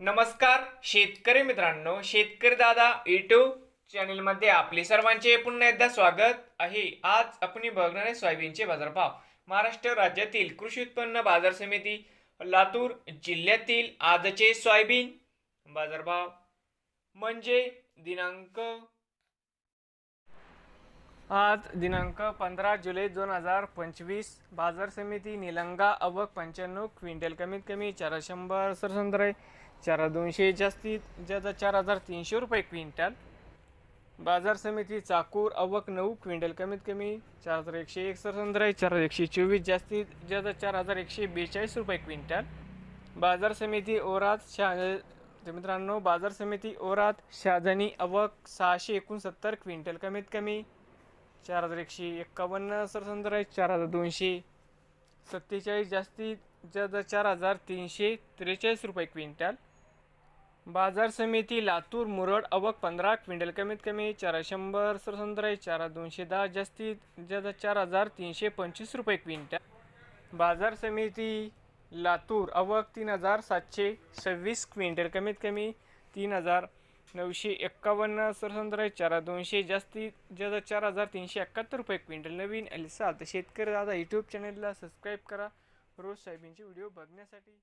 नमस्कार शेतकरी मित्रांनो शेतकरी दादा यूट्यूब चॅनलमध्ये आपले सर्वांचे पुन्हा एकदा स्वागत आहे. आज आपण बघणार आहे सोयाबीनचे बाजारभाव. महाराष्ट्र राज्यातील कृषी उत्पन्न बाजार समिती लातूर जिल्ह्यातील आजचे सोयाबीन बाजारभाव म्हणजे दिनांक आज दिनांक पंधरा जुलै दोन हजार पंचवीस. बाजार समिती निलंगा अवक पंच्याण्णव क्विंटल कमीत कमी चार शंभर सरसंद्र चार दोनशे जास्तीत ज्यादा चार हजार तीनशे रुपये क्विंटल. बाजार समिती चाकूर अवक नऊ क्विंटल. कमीत कमी चार हजार एकशे एक सरसंद्र चार हजार एकशे चोवीस जास्तीत ज्यादा चार हजार एकशे बेचाळीस रुपये क्विंटल. बाजार समिती ओरात शहा मित्रांनो बाजार समिती ओरात शहाजनी अवक सहाशे एकोणसत्तर क्विंटल. कमीत कमी चार हजार एकशे एक्कावन्न सरसंद्र चार हजार दोनशे सत्तेचाळीस जास्तीत जास्त चार हजार तीनशे त्रेचाळीस रुपये क्विंटल. बाजार समिती लातूर मुरड अवक पंधरा क्विंटल कमीत कमी चार शंभर सरसंद्र चारा चार दोनशे दहा जास्तीत जास्त चार हजार तीनशे पंचवीस रुपये क्विंटल. बाजार समिती लातूर अवक तीन हजार सातशे सव्वीस क्विंटल कमीत कमी तीन हजार नऊशे एक्कावन्न सरसंद्र चारा चार दोनशे जास्तीत जास्त चार हजार तीनशे एकाहत्तर रुपये क्विंटल. नवीन अलिसात तर शेतकरी दादा यूट्यूब चॅनलला सबस्क्राईब करा. रोज सोयाबीनचे व्हिडिओ बघण्यासाठी